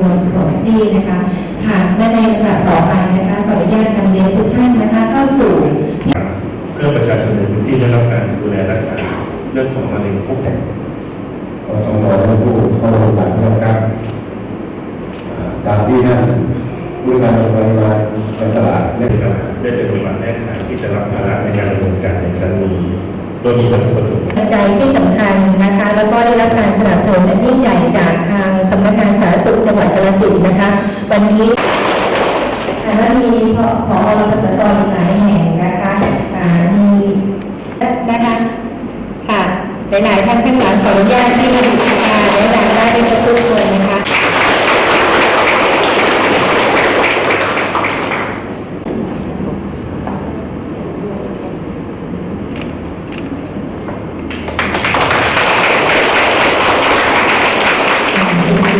ง นะคะหรือพลสปอร์ตดีนะคะค่ะและในลำดับต่อไปนะคะขออนุญาตนำเรียนทุกท่านนะคะเข้าสู่เพื่อประชาชนในพื้นที่ได้รับการดูแลรักษาเรื่องของมะเร็งพบอสมและผู้เข้าร่วมการนะครับอ่าตามที่ท่านผู้ชายปริมาณในตลาดได้ได้เป็นได้เป็นบริบาลแรกค่ะที่จะรับภาระในการดำเนินการในครั้งนี้โดยมีวัตถุประสงค์ปัจจัยที่สำคัญนะคะ แล้วก็ได้รับการสนับสนุนอันยิ่งใหญ่จากทางสำนักงานสาธารณสุขจังหวัดกาฬสินธุ์นะคะ วันนี้และมีพอพอปสตอีกหลายแห่งนะคะมีนะคะค่ะหลายๆท่านข้างหลังขออนุญาตที่อ่าแนะนำได้เป็นทุกคน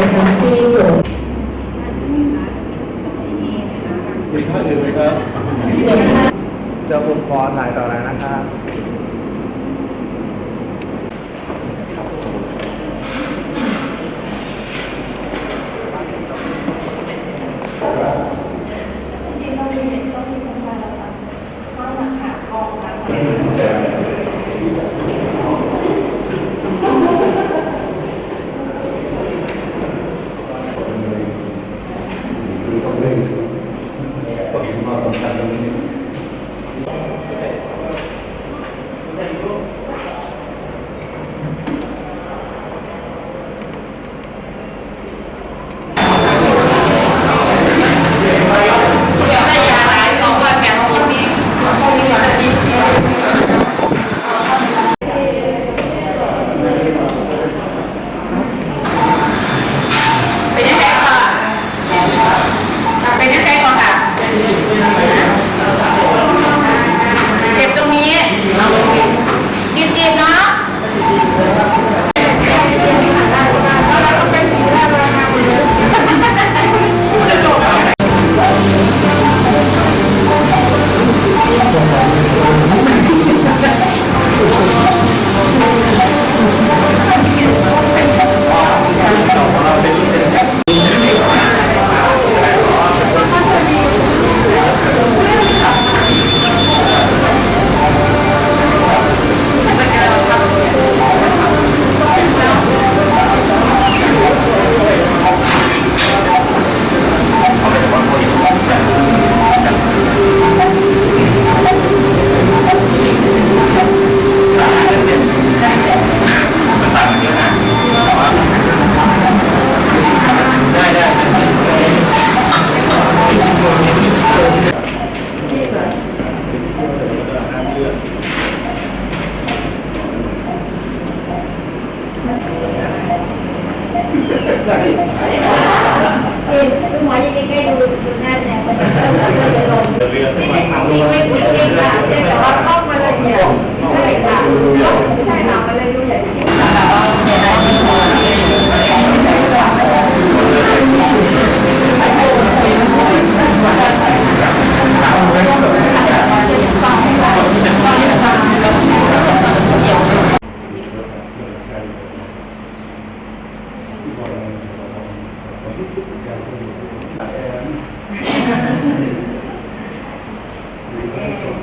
นะคะเป็นกิจกรรมที่สวยมีท่านอื่นไหมครับเด่นมากเดี๋ยวผมขอถ่ายต่อเลยนะครับ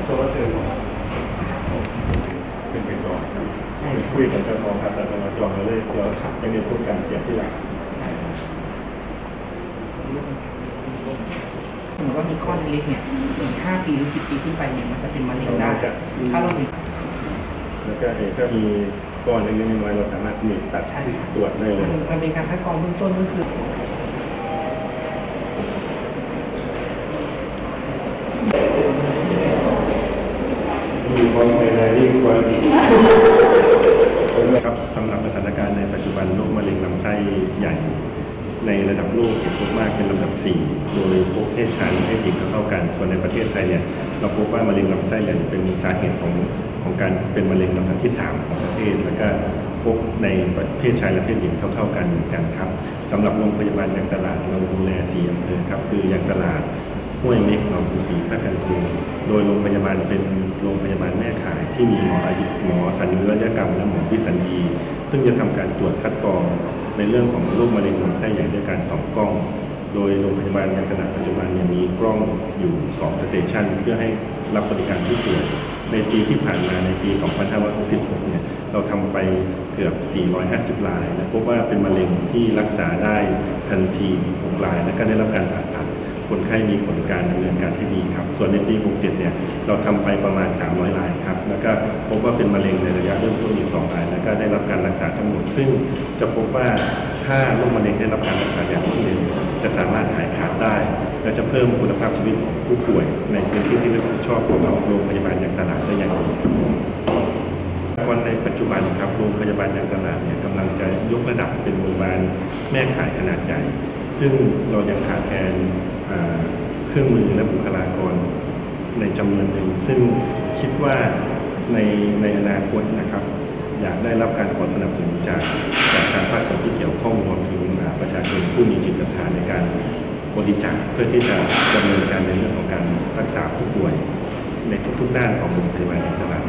โซลาร์เซลล์เป็นไปก่อนครับคุยกับเจ้าของครับแต่เราจองแล้วเลยเดี๋ยวยังมีพูดกันเสียที่หลังสมมติว่ามีก้อนเล็กเนี่ยสี่ห้าปีหรือสิบปีขึ้นไปเนี่ยมันจะเป็นมะเร็งได้ถ้าเราเป็นแล้วก็เองก็มีก้อนเล็กๆน้อยๆเราสามารถหนีบตัดใช่ครับตรวจได้เลยมันเป็นการคัดกรองเบื้องต้นก็คือ ยิ่งกว่าดีครับสำหรับสถานการณ์ในปัจจุบันโรคมะเร็งลำไส้ใหญ่ ในระดับโลกพบมากเป็นลำดับ 4 โดยพบเพศชายและเพศหญิงเท่ากัน ส่วนในประเทศไทยเนี่ยเราพบว่ามะเร็งลำไส้ใหญ่เป็นสาเหตุของของการเป็นมะเร็งลำดับที่ 3 ของประเทศ แล้วก็พบในประเทศชายและเพศหญิงเท่า ๆ กันเหมือนกันครับสำหรับโรงพยาบาลยางตลาดเราดูแลสี่อำเภอครับคือยางตลาดห้วยเม็กหนองกุสีท่ากันทูโดยโรงพยาบาลเป็นโรงพยาบาลแม่ขาย ที่มีหมออายุหมอสัญญกรรมและหมอที่สัญญีซึ่งจะทำการตรวจคัดกรองในเรื่องของโรคมะเร็งลำไส้ใหญ่ด้วยการส่องกล้อง โดยโรงพยาบาลยังขนาปัจจุบันเนี่ยมีกล้องอยู่2สเตชันเพื่อให้รับบริการผู้ป่วยในปีที่ผ่านมาในปี 2566 เนี่ย เราทำไปเกือบ 450 ราย และพบว่าเป็นมะเร็งที่รักษาได้ทันที 6 ราย และก็ได้รับการผ่า คนไข้มีผลการดำเนินการที่ดีครับ ส่วนในปี67เนี่ยเราทำไปประมาณ 300รายครับ แล้วก็พบว่าเป็นมะเร็งในระยะเริ่มต้นมี2ราย แล้วก็ได้รับการรักษาทั้งหมด ซึ่งจะพบว่าถ้าโรคมะเร็งได้รับการรักษาอย่างรวดเร็วจะสามารถหายขาดได้ และจะเพิ่มคุณภาพชีวิตของผู้ป่วย ในพื้นที่ที่รับผิดชอบของเราโรงพยาบาลอย่างตลาดได้อย่างดีครับวันในปัจจุบันครับโรงพยาบาลยางตลาดเนี่ยกำลังจะยกระดับเป็นโรงพยาบาลแม่ข่ายขนาดใหญ่ซึ่งเรายังขาดแคลน เครื่องมือและบุคลากรในจำนวนหนึ่ง ซึ่งคิดว่าในในอนาคตนะครับ อยากได้รับการขอสนับสนุนจากจากทางภาคส่วนที่เกี่ยวข้องรวมถึงประชาชนผู้มีจิตศรัทธาในการบริจาคเพื่อที่จะดำเนินการในเรื่องของการรักษาผู้ป่วย ในทุกๆด้านของโรงพยาบาลยางตลาด